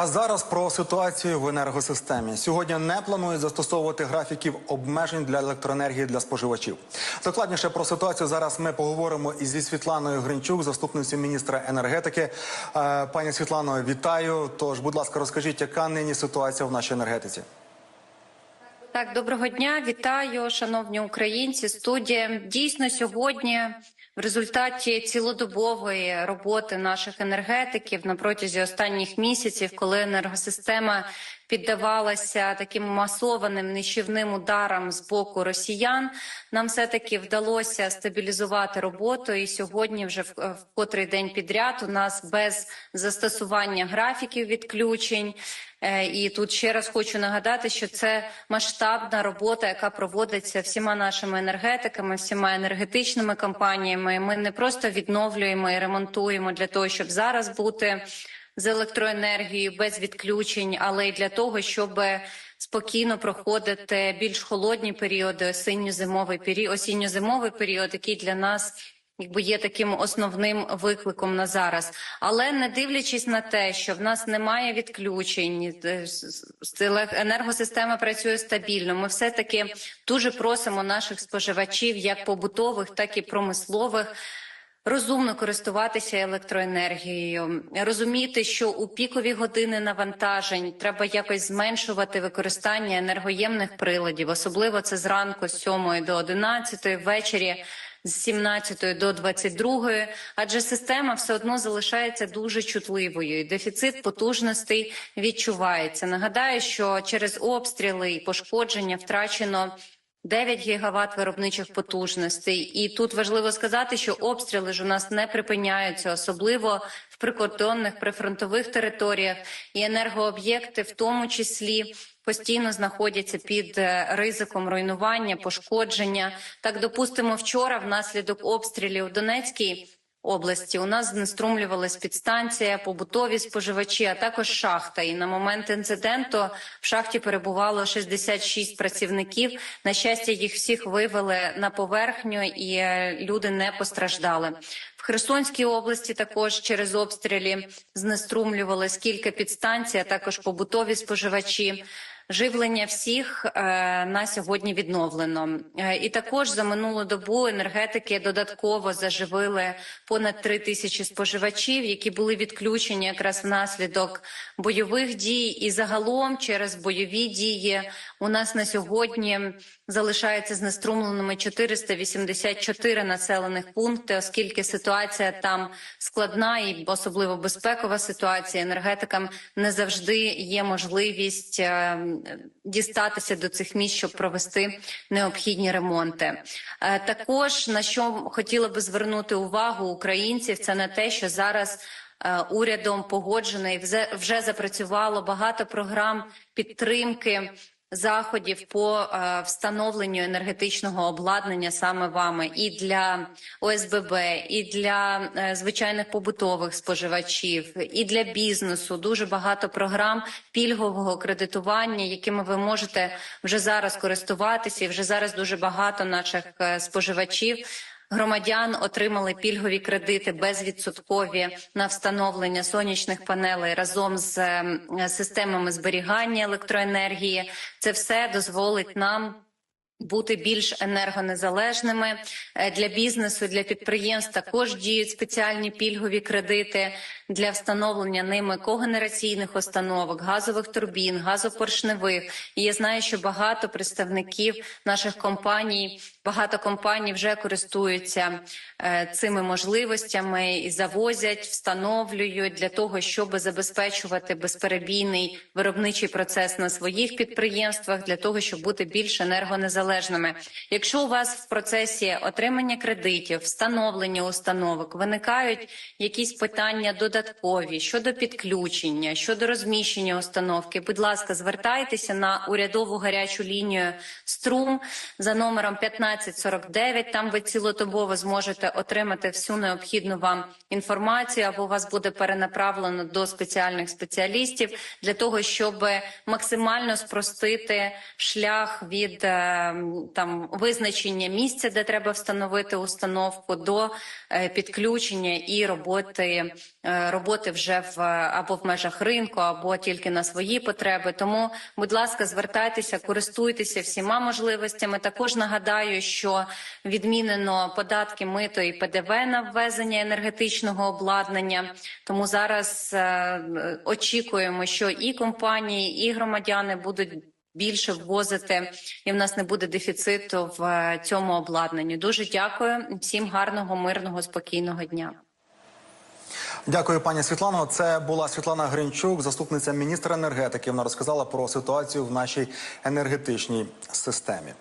А зараз про ситуацію в енергосистемі. Сьогодні не планують застосовувати графіків обмежень для електроенергії для споживачів. Докладніше про ситуацію зараз ми поговоримо із зі Світланою Гринчук, заступницею міністра енергетики. Е, Пані Світлано, вітаю. Тож, будь ласка, розкажіть, яка нині ситуація в нашій енергетиці? Так, доброго дня, вітаю, шановні українці. Студія дійсно сьогодні. В результаті цілодобової роботи наших енергетиків на протязі останніх місяців, коли енергосистема піддавалася таким масованим нищівним ударам з боку росіян, нам все таки вдалося стабілізувати роботу. І сьогодні, вже в, в котрий день підряд, у нас без застосування графіків відключень. Е, І тут ще раз хочу нагадати, що це масштабна робота, яка проводиться всіма нашими енергетиками, всіма енергетичними компаніями. Ми не просто відновлюємо і ремонтуємо для того, щоб зараз бути з електроенергією без відключень, але й для того, щоб спокійно проходити більш холодні періоди, осінньо-зимовий період, осінньо-зимовий період, який для нас якби є таким основним викликом на зараз. Але не дивлячись на те, що в нас немає відключень, е, енергосистема працює стабільно. Ми все таки дуже просимо наших споживачів, як побутових, так і промислових. Розумно користуватися електроенергією, розуміти, що у пікові години навантажень треба якось зменшувати використання енергоємних приладів, особливо це зранку з 7 до 11, ввечері з 17 до 22, адже система все одно залишається дуже чутливою. і Дефіцит потужностей відчувається. Нагадаю, що через обстріли і пошкодження втрачено 9 гігават виробничих потужностей, і тут важливо сказати, що обстріли ж у нас не припиняються, особливо в прикордонних прифронтових територіях, і енергооб'єкти, в тому числі, постійно знаходяться під е, ризиком руйнування, пошкодження. Так, допустимо, вчора внаслідок обстрілів у Донецькій області у нас знеструмлювалась підстанція, побутові споживачі, а також шахта. І на момент інциденту в шахті перебувало 66 працівників. На щастя, їх всіх вивели на поверхню, і е, люди не постраждали. В Херсонській області також через обстрілі знеструмлювалось кілька підстанцій, а також побутові споживачі. Живлення всіх е, на сьогодні відновлено, Е, і також за минулу добу енергетики додатково заживили понад три тисячі споживачів, які були відключені якраз внаслідок бойових дій. І загалом через бойові дії у нас на сьогодні залишається знеструмленими 484 населених пункти, оскільки ситуація там складна і особливо безпекова ситуація. Енергетикам не завжди є можливість е, дістатися до цих місць, щоб провести необхідні ремонти. Е, Також на що хотіла би звернути увагу українців, це на те, що зараз. е, Урядом погоджено і вже- вже запрацювало багато програм підтримки заходів по е, встановленню енергетичного обладнання саме вами і для ОСББ, і для е, звичайних побутових споживачів, і для бізнесу. Дуже багато програм пільгового кредитування, якими ви можете вже зараз користуватися. І вже зараз дуже багато наших е, споживачів. Громадян отримали пільгові кредити безвідсоткові на встановлення сонячних панелей разом з ем, системами зберігання електроенергії. Це все дозволить нам. Бути більш енергонезалежними Е, для бізнесу, для підприємств також діють спеціальні пільгові кредити для встановлення ними когенераційних установок, газових турбін, газопоршневих. І я знаю, що багато представників наших компаній, багато компаній вже користуються е, цими можливостями і завозять, встановлюють для того, щоб забезпечувати безперебійний виробничий процес на своїх підприємствах, для того, щоб бути більш енергонезалежними. Якщо у вас в процесі отримання кредитів, встановлення установок виникають якісь питання додаткові щодо підключення, щодо розміщення установки, будь ласка, звертайтеся на урядову гарячу лінію струм за номером 1549. Там ви цілодобово зможете отримати всю необхідну вам інформацію, або вас буде перенаправлено до спеціальних спеціалістів для того, щоб максимально спростити шлях від е, там визначення місця, де треба встановити установку, до е, підключення і роботи е, роботи вже в або в межах ринку, або тільки на свої потреби. Тому, будь ласка, звертайтеся, користуйтеся всіма можливостями. Також нагадаю, що відмінено податки мито і ПДВ на ввезення енергетичного обладнання. Тому зараз е, очікуємо, що і компанії, і громадяни будуть більше ввозити, і в нас не буде дефіциту в е, цьому обладнанні. Дуже дякую всім гарного, мирного, спокійного дня. Дякую, пані Світлано. Це була Світлана Гринчук, заступниця міністра енергетики. Вона розказала про ситуацію в нашій енергетичній системі.